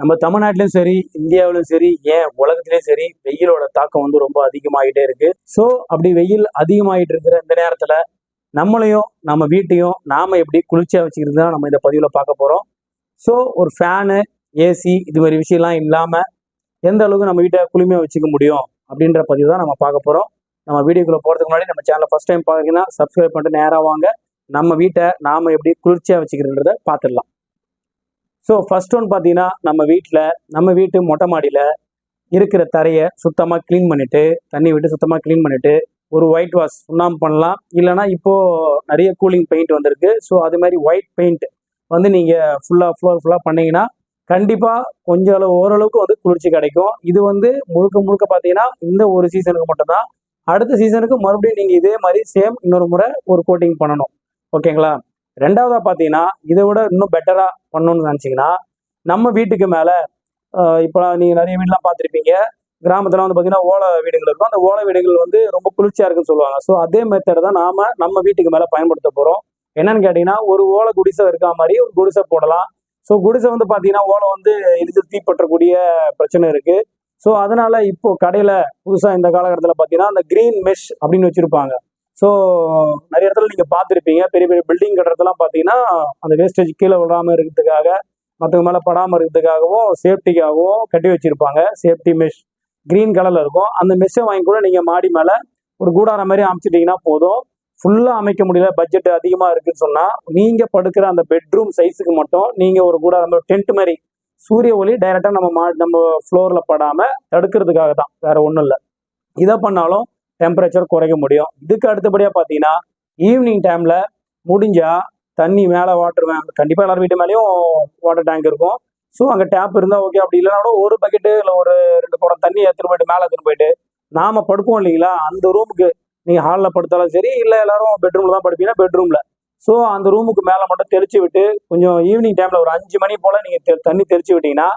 நம்ம தமிழ்நாட்டிலும் சரி இந்தியாவிலும் சரி ஏன் உலகத்திலயும் சரி வெயிலோட தாக்கம் வந்து ரொம்ப அதிகமாகிட்டே இருக்கு. ஸோ அப்படி வெயில் அதிகமாகிட்டு இருக்கிற இந்த நேரத்துல நம்மளையும் நம்ம வீட்டையும் நாம எப்படி குளிர்ச்சியா வச்சுக்கிறது தான் நம்ம இந்த பதிவுல பார்க்க போறோம். ஸோ ஒரு ஃபேனு ஏசி இது மாதிரி விஷயம்லாம் இல்லாம எந்த அளவுக்கு நம்ம வீட்டை குளுமையா வச்சுக்க முடியும் அப்படின்ற பதிவு தான் நம்ம பார்க்க போறோம். நம்ம வீடியோக்குள்ள போறதுக்கு முன்னாடி நம்ம சேனலை ஃபர்ஸ்ட் டைம் பார்த்தீங்கன்னா சப்ஸ்கிரைப் பண்ணிட்டு நேராக வாங்க. நம்ம வீட்டை நாம எப்படி குளிர்ச்சியா வச்சுக்கிறதுன்றத பார்த்துடலாம். ஸோ ஃபர்ஸ்ட் ஒன் பார்த்தீங்கன்னா நம்ம வீட்டில் நம்ம வீட்டு மொட்டை மாடியில் இருக்கிற தரையை சுத்தமாக க்ளீன் பண்ணிவிட்டு தண்ணி விட்டு சுத்தமாக க்ளீன் பண்ணிவிட்டு ஒரு ஒயிட் வாஷ் சுண்ணாம்பு பண்ணலாம். இல்லைனா இப்போது நிறைய கூலிங் பெயிண்ட் வந்திருக்கு. ஸோ அது மாதிரி ஒயிட் பெயிண்ட் வந்து நீங்கள் ஃபுல்லாக ஃபுல்லாக ஃபுல்லாக பண்ணீங்கன்னா கண்டிப்பாக கொஞ்சம் அளவு ஓரளவுக்கு வந்து குளிர்ச்சி கிடைக்கும். இது வந்து முழுக்க முழுக்க பார்த்தீங்கன்னா இந்த ஒரு சீசனுக்கு மட்டும்தான். அடுத்த சீசனுக்கு மறுபடியும் நீங்கள் இதே மாதிரி சேம் இன்னொரு முறை ஒரு கோட்டிங் பண்ணணும். ஓகேங்களா ரெண்டாவதா பார்த்தீங்கன்னா இதை விட இன்னும் பெட்டரா பண்ணணும்னு நினச்சிங்கன்னா நம்ம வீட்டுக்கு மேலே இப்போ நீங்கள் நிறைய வீடுலாம் பார்த்துருப்பீங்க. கிராமத்தில் வந்து பார்த்தீங்கன்னா ஓலை வீடுகள் இருக்கும். அந்த ஓலை வீடுகள் வந்து ரொம்ப குளிர்ச்சியாக இருக்குன்னு சொல்லுவாங்க. ஸோ அதே மெத்தட் தான் நாம நம்ம வீட்டுக்கு மேலே பயன்படுத்த போகிறோம் என்னன்னு கேட்டிங்கன்னா ஒரு ஓலை குடிசை இருக்கா மாதிரி ஒரு குடிசை போடலாம். ஸோ குடிசை வந்து பார்த்தீங்கன்னா ஓலை வந்து எளிதில் தீப்பற்றக்கூடிய பிரச்சனை இருக்கு. ஸோ அதனால இப்போ கடையில் புதுசாக இந்த காலகட்டத்தில் பார்த்தீங்கன்னா அந்த கிரீன் மெஷ் அப்படின்னு வச்சிருப்பாங்க. ஸோ நிறைய இடத்துல நீங்கள் பார்த்துருப்பீங்க. பெரிய பெரிய பில்டிங் கட்டுறதுலாம் பார்த்தீங்கன்னா அந்த வேஸ்டேஜ் கீழே விடாமல் இருக்கிறதுக்காக மற்றவங்க மேலே படாமல் இருக்கிறதுக்காகவும் சேஃப்டிக்காகவும் கட்டி வச்சிருப்பாங்க. சேஃப்டி மெஷ் க்ரீன் கலரில் இருக்கும். அந்த மெஷ்ஷை வாங்கி கூட நீங்கள் மாடி மேலே ஒரு கூடாரம் மாதிரி அமைச்சிட்டிங்கன்னா போதும். ஃபுல்லாக அமைக்க முடியல. பட்ஜெட் அதிகமாக இருக்குன்னு சொன்னால் நீங்கள் படுக்கிற அந்த பெட்ரூம் சைஸுக்கு மட்டும் நீங்கள் ஒரு கூடாரம் டென்ட் மாதிரி சூரிய ஒளி டைரெக்டாக நம்ம மா நம்ம ஃப்ளோரில் படாமல் தடுக்கிறதுக்காக தான் வேற ஒன்றும் இல்லை. இதை பண்ணாலும் டெம்பரேச்சர் குறைக்க முடியும். இதுக்கு அடுத்தபடியாக பார்த்தீங்கன்னா ஈவினிங் டைமில் முடிஞ்சால் தண்ணி மேலே வாட்டர் கண்டிப்பாக எல்லார் வீட்டு மேலேயும் வாட்டர் டேங்க் இருக்கும். ஸோ அங்கே டேப் இருந்தால் ஓகே அப்படி இல்லைனா கூட ஒரு பக்கெட்டு இல்லை ஒரு ரெண்டு குடம் தண்ணி எடுத்துகிட்டு போயிட்டு மேலே எடுத்துகிட்டு போயிட்டு நாம படுப்போம் இல்லைங்களா? அந்த ரூமுக்கு நீங்கள் ஹாலில் படுத்தாலும் சரி இல்லை எல்லாரும் பெட்ரூமில் தான் படுப்பீங்கன்னா பெட்ரூமில் ஸோ அந்த ரூமுக்கு மேலே மட்டும் தெளிச்சு விட்டு கொஞ்சம் ஈவினிங் டைமில் ஒரு அஞ்சு மணி போல் நீங்கள் தண்ணி தெளிச்சு விட்டீங்கன்னா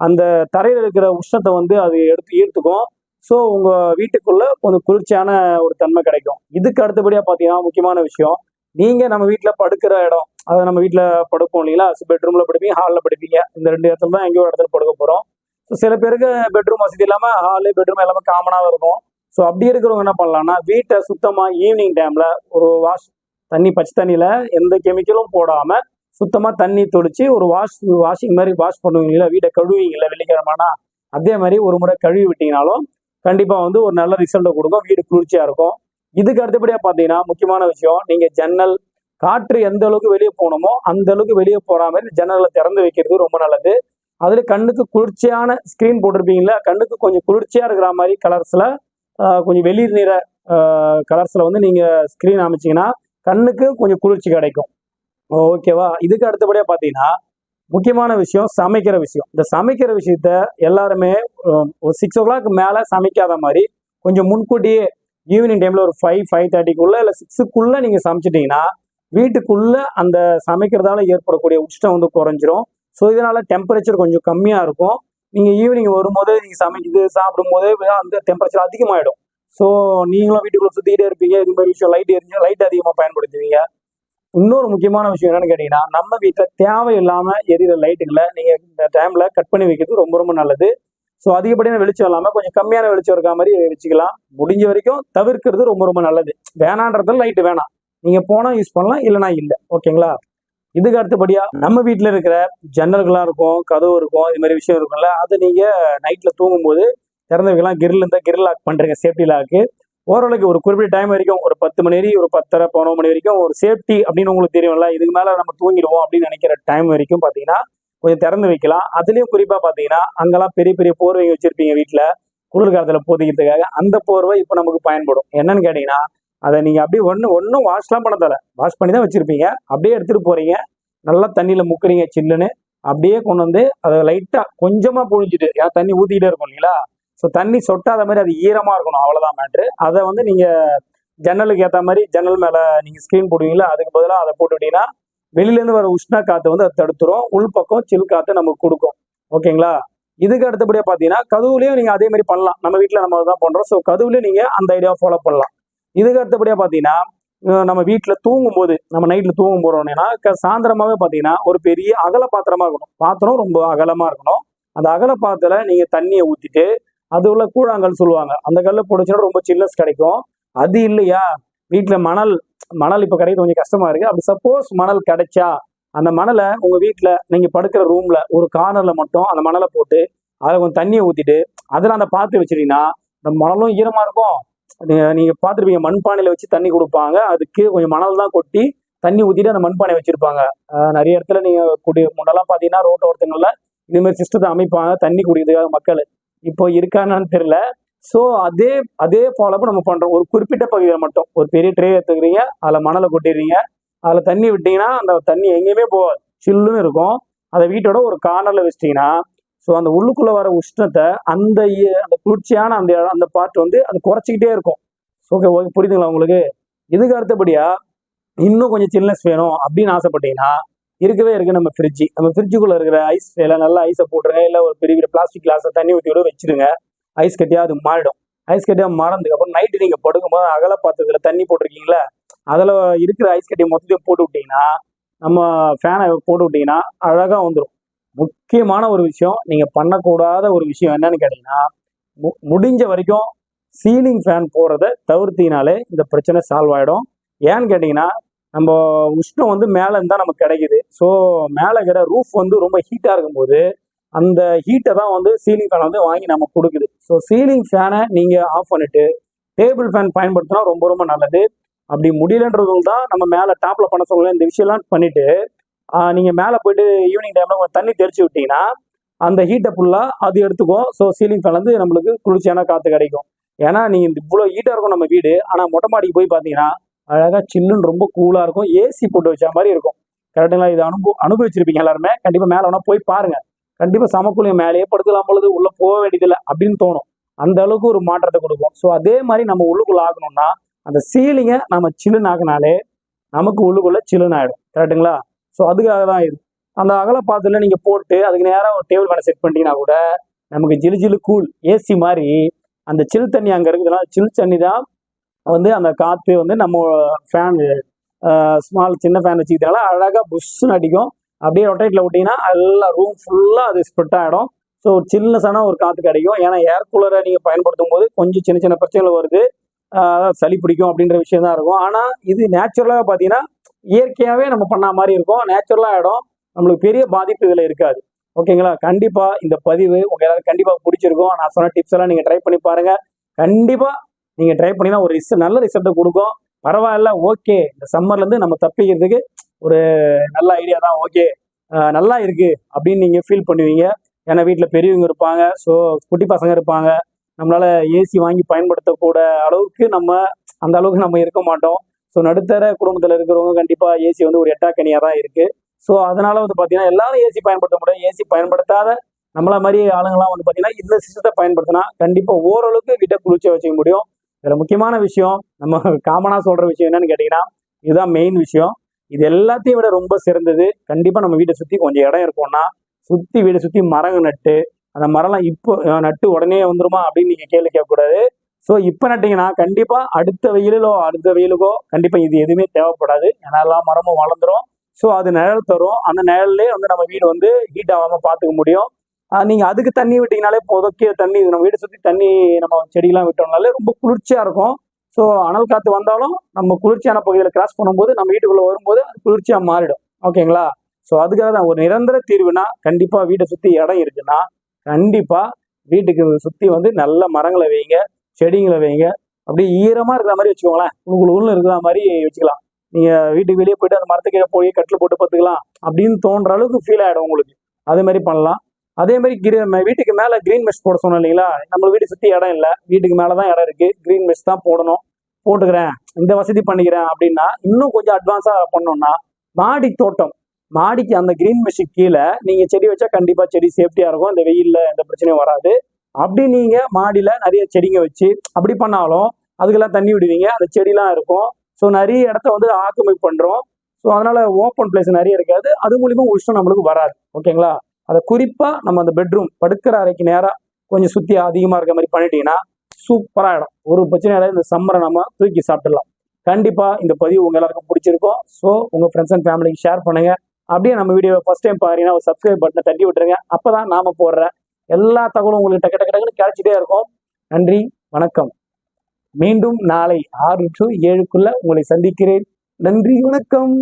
அந்த தரையில் இருக்கிற உஷ்ணத்தை வந்து அது எடுத்து ஈர்த்துக்கும். ஸோ உங்கள் வீட்டுக்குள்ள கொஞ்சம் குளிர்ச்சியான ஒரு தன்மை கிடைக்கும். இதுக்கு அடுத்தபடியாக பார்த்தீங்கன்னா முக்கியமான விஷயம் நீங்கள் நம்ம வீட்டில் படுக்கிற இடம் அதை நம்ம வீட்டில் படுப்போம் இல்லைங்களா? பெட்ரூமில் படுப்பீங்க ஹாலில் படுப்பீங்க. இந்த ரெண்டு இடத்துல தான் எங்கேயோ ஒரு இடத்துல படுக்க போகிறோம் ஸோ சில பேருக்கு பெட்ரூம் வசதி இல்லாமல் ஹாலு பெட்ரூம் எல்லாமே காமனாக இருக்கும். ஸோ அப்படி இருக்கிறவங்க என்ன பண்ணலாம்னா வீட்டை சுத்தமாக ஈவினிங் டைமில் ஒரு வாஷ் தண்ணி பச்சை தண்ணியில் எந்த கெமிக்கலும் போடாமல் சுத்தமாக தண்ணி தொளிச்சு ஒரு வாஷ் வாஷிங் மாதிரி வாஷ் பண்ணுவீங்களா வீட்டை கழுவிங்களா வெள்ளிக்கிழமைனா அதே மாதிரி ஒரு முறை கழுவி விட்டீங்கனாலும் கண்டிப்பாக வந்து ஒரு நல்ல ரிசல்ட்டை கொடுக்கும். வீடு குளிர்ச்சியாக இருக்கும். இதுக்கு அடுத்தபடியாக பார்த்தீங்கன்னா முக்கியமான விஷயம் நீங்கள் ஜன்னல் காற்று எந்த அளவுக்கு வெளியே போகணுமோ அந்த அளவுக்கு வெளியே போகிற மாதிரி ஜன்னலை திறந்து வைக்கிறது ரொம்ப நல்லது. அதில் கண்ணுக்கு குளிர்ச்சியான ஸ்க்ரீன் போட்டிருப்பீங்களா கண்ணுக்கு கொஞ்சம் குளிர்ச்சியாக இருக்கிற மாதிரி கலர்ஸில் கொஞ்சம் வெளிர் நிற கலர்ஸில் வந்து நீங்கள் ஸ்க்ரீன் அமைச்சிங்கன்னா கண்ணுக்கு கொஞ்சம் குளிர்ச்சி கிடைக்கும். ஓகேவா இதுக்கு அடுத்தபடியாக பார்த்தீங்கன்னா முக்கியமான விஷயம் சமைக்கிற விஷயம். இந்த சமைக்கிற விஷயத்த எல்லாருமே ஒரு சிக்ஸ் ஓ கிளாக் மேலே சமைக்காத மாதிரி கொஞ்சம் முன்கூட்டியே ஈவினிங் டைமில் ஒரு ஃபைவ் ஃபைவ் தேர்ட்டிக்குள்ளே இல்லை சிக்ஸுக்குள்ளே நீங்கள் சமைச்சிட்டிங்கன்னா வீட்டுக்குள்ளே அந்த சமைக்கிறதால ஏற்படக்கூடிய உஷ்டம் வந்து குறைஞ்சிரும். ஸோ இதனால் டெம்பரேச்சர் கொஞ்சம் கம்மியாக இருக்கும். நீங்கள் ஈவினிங் வரும்போது நீங்கள் சமைக்குது சாப்பிடும்போது அந்த டெம்பரேச்சர் அதிகமாகிடும் ஸோ நீங்களும் வீட்டுக்குள்ளே சுற்றிக்கிட்டே இருப்பீங்க. இது மாதிரி விஷயம் லைட் எரிஞ்சு லைட் அதிகமாக பயன்படுத்துவீங்க. இன்னொரு முக்கியமான விஷயம் என்னன்னு கேட்டீங்கன்னா நம்ம வீட்டில் தேவையில்லாம எரியிற லைட்டுகளை நீங்க இந்த டைம்ல கட் பண்ணி வைக்கிறது ரொம்ப ரொம்ப நல்லது. ஸோ அதிகப்படியான வெளிச்சம் இல்லாமல் கொஞ்சம் கம்மியான வெளிச்சம் இருக்க மாதிரி வச்சுக்கலாம். முடிஞ்ச வரைக்கும் தவிர்க்கிறது ரொம்ப ரொம்ப நல்லது. வேணான்றது லைட்டு வேணாம். நீங்க போனா யூஸ் பண்ணலாம் இல்லைனா இல்லை. ஓகேங்களா? இதுக்கு அடுத்தபடியா நம்ம வீட்டில் இருக்கிற ஜன்னல்களாக இருக்கும் கதவு இருக்கும் இது மாதிரி விஷயம் இருக்கும்ல அதை நீங்க நைட்ல தூங்கும்போது திறந்த வைக்கலாம் கிரில் இருந்தால் கிரில் லாக் பண்றீங்க சேஃப்டி லாக்கு ஓரளவுக்கு ஒரு குறிப்பிட்ட டைம் வரைக்கும் ஒரு பத்து மணி வரைக்கும் ஒரு பத்தரை பதினொரு மணி வரைக்கும் ஒரு சேஃப்டி அப்படின்னு உங்களுக்கு தெரியும்ல இதுக்கு மேலே நம்ம தூங்கிடுவோம் அப்படின்னு நினைக்கிற டைம் வரைக்கும் பார்த்தீங்கன்னா கொஞ்சம் திறந்து வைக்கலாம். அதுலேயும் குறிப்பாக பார்த்தீங்கன்னா அங்கெல்லாம் பெரிய பெரிய போர்வைங்க வச்சிருப்பீங்க வீட்டில் குளிர்காலத்தில் போதிக்கிறதுக்காக அந்த போர்வை இப்போ நமக்கு பயன்படும். என்னன்னு கேட்டிங்கன்னா அதை நீங்கள் அப்படியே ஒன்று ஒன்றும் வாஷ்லாம் பண்ண தரல வாஷ் பண்ணி தான் வச்சுருப்பீங்க. அப்படியே எடுத்துகிட்டு போகிறீங்க நல்லா தண்ணியில் முக்குறீங்க சில்லுன்னு அப்படியே கொண்டு வந்து அதை லைட்டாக கொஞ்சமாக பொழிஞ்சிட்டு ஏன்னா தண்ணி ஊற்றிக்கிட்டே இருக்கும் இல்லைங்களா? ஸோ தண்ணி சொட்டாத மாதிரி அது ஈரமாக இருக்கணும். அவ்வளோதான் மேட்ரு அதை வந்து நீங்கள் ஜன்னலுக்கு ஏற்ற மாதிரி ஜன்னல் மேலே நீங்கள் ஸ்க்ரீன் போடுவீங்களா? அதுக்கு பதிலாக அதை போட்டுவிட்டீங்கன்னா வெளியிலேருந்து வர உஷ்ண காற்று வந்து அது தடுத்துரும். உள்பக்கம் சில் காற்று நமக்கு கொடுக்கும். ஓகேங்களா? இதுக்கு அடுத்தபடியாக பார்த்தீங்கன்னா கதவுலையும் நீங்கள் அதே மாதிரி பண்ணலாம். நம்ம வீட்டில் நம்ம தான் பண்ணுறோம் ஸோ கதவுலையும் நீங்கள் அந்த ஐடியாவை ஃபாலோ பண்ணலாம். இதுக்கு அடுத்தபடியாக பார்த்தீங்கன்னா நம்ம வீட்டில் தூங்கும் போது நம்ம நைட்டில் தூங்கும் போகிறோம்னா சாயந்தரமாகவே பார்த்தீங்கன்னா ஒரு பெரிய அகல பாத்திரமாக இருக்கணும். பாத்திரம் ரொம்ப அகலமாக இருக்கணும். அந்த அகல பாத்திரத்தில் நீங்கள் தண்ணியை ஊற்றிட்டு அது உள்ள கூழாங்கல் சொல்லுவாங்க. அந்த கல்ல பிடிச்சோன்னா ரொம்ப சில்லஸ் கிடைக்கும். அது இல்லையா? வீட்டுல மணல் மணல் இப்ப கிடைக்க கொஞ்சம் கஷ்டமா இருக்கு. அப்படி சப்போஸ் மணல் கிடைச்சா அந்த மணலை உங்க வீட்டுல நீங்க படுக்கிற ரூம்ல ஒரு கார்னர்ல மட்டும் அந்த மணலை போட்டு அதில் கொஞ்சம் தண்ணியை ஊத்திட்டு அதில் அந்த பாத்து வச்சிட்டீங்கன்னா அந்த மணலும் ஈரமா இருக்கும். நீங்க நீங்க பார்த்துருப்பீங்க மண்பானையில வச்சு தண்ணி கொடுப்பாங்க. அதுக்கு கொஞ்சம் மணல் தான் கொட்டி தண்ணி ஊத்திட்டு அந்த மண்பானை வச்சிருப்பாங்க. நிறைய இடத்துல நீங்க குடி முன்னெல்லாம் பார்த்தீங்கன்னா ரோட்டு ஓரத்துங்கள்ல இந்த மாதிரி சிஸ்டத்தை அமைப்பாங்க. தண்ணி குடிக்கிறதுக்காக மக்கள். இப்போ இருக்கானான்னு தெரியல. ஸோ அதே அதே ஃபாலோப்பு நம்ம பண்ணுறோம் ஒரு குறிப்பிட்ட பகுதியில் மட்டும். ஒரு பெரிய ட்ரே எடுத்துக்கிறீங்க அதில் மணலை கொட்டிடுறீங்க. அதில் தண்ணி விட்டீங்கன்னா அந்த தண்ணி எங்கேயுமே போகாது சில்லுன்னு இருக்கும். அதை வீட்டோட ஒரு கார்னரில் வச்சிட்டிங்கன்னா ஸோ அந்த உள்ளுக்குள்ளே வர உஷ்ணத்தை அந்த அந்த குளிர்ச்சியான அந்த இடம், அந்த பார்ட் வந்து அது குறைச்சிக்கிட்டே இருக்கும். ஓகே ஓகே புரியுதுங்களா உங்களுக்கு? இதுக்கு அடுத்தபடியாக இன்னும் கொஞ்சம் சில்னஸ் வேணும் அப்படின்னு ஆசைப்பட்டீங்கன்னா இருக்கவே இருக்கு நம்ம ஃப்ரிட்ஜ் நம்ம ஃப்ரிட்ஜுக்குள்ள இருக்கிற ஐஸ் இல்லை நல்லா ஐஸை போட்டுருங்க. இல்லை ஒரு பெரிய பெரிய பிளாஸ்டிக் கிளாஸை தண்ணி ஊற்றி விட வச்சிருங்க. ஐஸ் கட்டியா அது மாறிடும். ஐஸ் கட்டியா மறந்துக்கு அப்புறம் நைட்டு நீங்க படுக்கும்போது அகல பாத்திரத்துல தண்ணி போட்டிருக்கீங்களா அதில் இருக்கிற ஐஸ் கட்டியை மொத்தத்தையும் போட்டு விட்டீங்கன்னா நம்ம ஃபேனை போட்டு விட்டீங்கன்னா அழகா வந்துடும் முக்கியமான ஒரு விஷயம் நீங்க பண்ணக்கூடாத ஒரு விஷயம் என்னன்னு கேட்டீங்கன்னா மு- முடிஞ்ச வரைக்கும் சீலிங் ஃபேன் போடுறத தவிர்த்தினாலே இந்த பிரச்சனை சால்வ் ஆயிடும். ஏன்னு கேட்டிங்கன்னா நம்ம உஷ்ணம் வந்து மேலே இருந்தால் நமக்கு கிடைக்குது. ஸோ மேலே இருக்கிற ரூஃப் வந்து ரொம்ப ஹீட்டாக இருக்கும்போது அந்த ஹீட்டை தான் வந்து சீலிங் ஃபேன் வந்து வாங்கி நமக்கு கொடுக்குது. ஸோ சீலிங் ஃபேனை நீங்கள் ஆஃப் பண்ணிட்டு டேபிள் ஃபேன் பயன்படுத்தினா ரொம்ப ரொம்ப நல்லது. அப்படி முடியலன்றவங்க தான் நம்ம மேலே டாப்ல பண்ண சொல்லலாம் இந்த விஷயம்லாம் பண்ணிட்டு நீங்கள் நீங்க மேலே போயிட்டு ஈவினிங் டைம்ல கொஞ்சம் தண்ணி தெளிச்சு விட்டீங்கன்னா அந்த ஹீட்டை ஃபுல்லாக அது எடுத்துக்கும். ஸோ சீலிங் ஃபேன் வந்து நம்மளுக்கு குளிர்ச்சியான காற்று கிடைக்கும். ஏன்னா நீங்கள் இந்த இவ்வளோ ஹீட்டாக இருக்கும் நம்ம வீடு. ஆனால் மொட்டை மாடிக்கு போய் பார்த்தீங்கன்னா அழகா சில்லுன்னு ரொம்ப கூலாக இருக்கும். ஏசி போட்டு வச்ச மாதிரி இருக்கும். கரெக்டுங்களா இது அனுபவ அனுபவிச்சிருப்பீங்க எல்லாருமே. கண்டிப்பாக மேலே வேணால் போய் பாருங்க. கண்டிப்பாக சமக்குழியம் மேலேயே படுத்துக்கலாம் பொழுது உள்ளே போக வேண்டியதில்லை அப்படின்னு தோணும். அந்த அளவுக்கு ஒரு மாற்றத்தை கொடுக்கும். ஸோ அதே மாதிரி நம்ம உள்ளுக்குள்ள ஆகணும்னா அந்த சீலிங்கை நம்ம சில்லுன்னு ஆகினாலே நமக்கு உள்ளுக்குள்ள சில்லுன்னு ஆயிடும் கரெக்டுங்களா ஸோ அதுக்காக தான் இது. அந்த அகல பாத்துல நீங்க போட்டு அதுக்கு நேராக ஒரு டேபிள் மேலே செட் பண்ணிட்டீங்கன்னா கூட நமக்கு ஜிலு ஜிலு கூல் ஏசி மாதிரி அந்த சில் தண்ணி அங்கே இருக்குதுன்னா சில் தண்ணி தான் வந்து அந்த காற்று வந்து நம்ம ஃபேன் ஸ்மால் சின்ன ஃபேன் வச்சுக்கிட்டால அழகாக புஷ்ஷுன்னு அடிக்கும் அப்படியே ரொட்டேட்டில் விட்டிங்கன்னா எல்லா ரூம் ஃபுல்லாக அது ஸ்ப்ரெட் ஆகிடும் ஸோ ஒரு சில்னஸான ஒரு காற்று கிடைக்கும். ஏன்னா ஏர் கூலரை நீங்கள் பயன்படுத்தும் போது கொஞ்சம் சின்ன சின்ன பிரச்சனைகள் வருது. சளி பிடிக்கும் அப்படின்ற விஷயம் தான் இருக்கும். ஆனால் இது நேச்சுரலாக பார்த்தீங்கன்னா இயற்கையாகவே நம்ம பண்ண மாதிரி இருக்கும். நேச்சுரலாக ஆகிடும் நம்மளுக்கு பெரிய பாதிப்பு இதில் இருக்காது. ஓகேங்களா கண்டிப்பாக இந்த பதிவு உங்கள் எல்லாரும் கண்டிப்பாக பிடிச்சிருக்கும். நான் சொன்ன டிப்ஸ் எல்லாம் நீங்கள் ட்ரை பண்ணி பாருங்க. கண்டிப்பாக நீங்கள் ட்ரை பண்ணினா ஒரு ரிசல்ட் நல்ல ரிசல்ட்டை கொடுக்கும். பரவாயில்ல ஓகே இந்த சம்மர்லேருந்து நம்ம தப்பிக்கிறதுக்கு ஒரு நல்ல ஐடியா தான் ஓகே நல்லா இருக்குது அப்படின்னு நீங்கள் ஃபீல் பண்ணுவீங்க. ஏன்னா வீட்டில் பெரியவங்க இருப்பாங்க. ஸோ குட்டி பசங்க இருப்பாங்க. நம்மளால் ஏசி வாங்கி பயன்படுத்தக்கூட அளவுக்கு நம்ம அந்த அளவுக்கு நம்ம இருக்க மாட்டோம். ஸோ நடுத்தர குடும்பத்தில் இருக்கிறவங்க கண்டிப்பாக ஏசி வந்து ஒரு எட்டாக்கனியாக தான் இருக்குது ஸோ அதனால வந்து பார்த்தீங்கன்னா எல்லாரும் ஏசி பயன்படுத்த முடியும். ஏசி பயன்படுத்தாத நம்மள மாதிரி ஆளுங்களாம் வந்து பார்த்தீங்கன்னா இந்த சிஸ்டத்தை பயன்படுத்தினா கண்டிப்பாக ஓரளவுக்கு வீட்டை குளிர்ச்சியாக வச்சுக்க முடியும். இதில் முக்கியமான விஷயம் நம்ம காமனாக சொல்கிற விஷயம் என்னன்னு கேட்டிங்கன்னா இதுதான் மெயின் விஷயம். இது எல்லாத்தையும் விட ரொம்ப சிறந்தது. கண்டிப்பாக நம்ம வீட்டை சுற்றி கொஞ்சம் இடம் இருக்கும்னா சுற்றி வீடை சுற்றி மரம் நட்டு அந்த மரம்லாம் இப்போ நட்டு உடனே வந்துருமா அப்படின்னு நீங்கள் கேள்வி கேட்கக்கூடாது. ஸோ இப்போ நட்டிங்கன்னா கண்டிப்பாக அடுத்த வெயிலோ அடுத்த வெயிலுக்கோ கண்டிப்பாக இது எதுவுமே தேவைப்படாது. ஏன்னா எல்லா மரமும் வளர்ந்துரும். ஸோ அது நிழல் தரும். அந்த நிழல்லே வந்து நம்ம வீடு வந்து ஹீட் ஆகாமல் பார்த்துக்க முடியும். நீங்கள் அதுக்கு தண்ணி விட்டீங்கனாலே போதும். கீழே தண்ணி நம்ம வீடு சுற்றி தண்ணி நம்ம செடியெலாம் விட்டோம்னாலே ரொம்ப குளிர்ச்சியாக இருக்கும். ஸோ அனல் காற்று வந்தாலும் நம்ம குளிர்ச்சியான பகுதியில் கிராஸ் பண்ணும்போது நம்ம வீட்டுக்குள்ளே வரும்போது அது குளிர்ச்சியாக மாறிடும். ஓகேங்களா? ஸோ அதுக்காக தான் ஒரு நிரந்தர தீர்வுனா கண்டிப்பாக வீட்டை சுற்றி இடம் இருக்குன்னா கண்டிப்பாக வீட்டுக்கு சுற்றி வந்து நல்ல மரங்களை வைங்க செடிங்களை வைங்க. அப்படியே ஈரமாக இருக்கிற மாதிரி வச்சுக்கோங்களேன். உங்களுக்குள்ள இருக்கிற மாதிரி வச்சுக்கலாம். நீங்கள் வீட்டுக்கு வெளியே போயிட்டு அந்த மரத்துக்கு போய் கட்டில் போட்டு பார்த்துக்கலாம் அப்படின்னு தோன்ற அளவுக்கு ஃபீல் ஆகிடும் உங்களுக்கு. அதே மாதிரி பண்ணலாம். அதே மாதிரி கிரி- வீட்டுக்கு மேல கிரீன் மெஷ் போட சொன்னோம் இல்லைங்களா? நம்ம வீடு சுத்தி இடம் இல்லை. வீட்டுக்கு மேலதான் இடம் இருக்கு. கிரீன் மெஷ் தான் போடணும். போட்டுக்கிறேன். இந்த வசதி பண்ணிக்கிறேன் அப்படின்னா இன்னும் கொஞ்சம் அட்வான்ஸா பண்ணோம்னா மாடி தோட்டம் மாடிக்கு அந்த கிரீன் மெஷ்க்கு கீழே நீங்க செடி வச்சா கண்டிப்பா செடி சேஃப்டியா இருக்கும். இந்த வெயில்ல எந்த பிரச்சனையும் வராது. அப்படி நீங்க மாடியில நிறைய செடிங்க வச்சு அப்படி பண்ணாலும் அதுக்கெல்லாம் தண்ணி விடுவீங்க. அந்த செடிலாம் இருக்கும். ஸோ நிறைய இடத்த வந்து ஆக்குமை பண்றோம். ஸோ அதனால ஓப்பன் பிளேஸ் நிறைய இருக்காது. அது மூலியமா உஷ்ணம் நம்மளுக்கு வராது. ஓகேங்களா? அதை குறிப்பாக நம்ம அந்த பெட்ரூம் படுக்கிற அறைக்கு நேராக கொஞ்சம் சுற்றி அதிகமாக இருக்க மாதிரி பண்ணிட்டீங்கன்னா சூப்பராக இடம் ஒரு பிரச்சனை இல்லை இந்த சம்மரை நம்ம தூக்கி சாப்பிடலாம் கண்டிப்பாக இந்த பதிவு உங்கள் எல்லாருக்கும் பிடிச்சிருக்கும். ஸோ உங்கள் ஃப்ரெண்ட்ஸ் அண்ட் ஃபேமிலிக்கு ஷேர் பண்ணுங்க. அப்படியே நம்ம வீடியோ ஃபஸ்ட் டைம் பாருங்கன்னா ஒரு சப்ஸ்கிரைப் பட்டனை தட்டி விட்டுருங்க. அப்பதான் நாம் போடுற எல்லா தகவலும் உங்களுக்கு டக்கு டக்கு டக்குன்னு கிடைச்சிட்டே இருக்கும். நன்றி வணக்கம். மீண்டும் நாளை ஆறு டு ஏழுக்குள்ள உங்களை சந்திக்கிறேன். நன்றி வணக்கம்.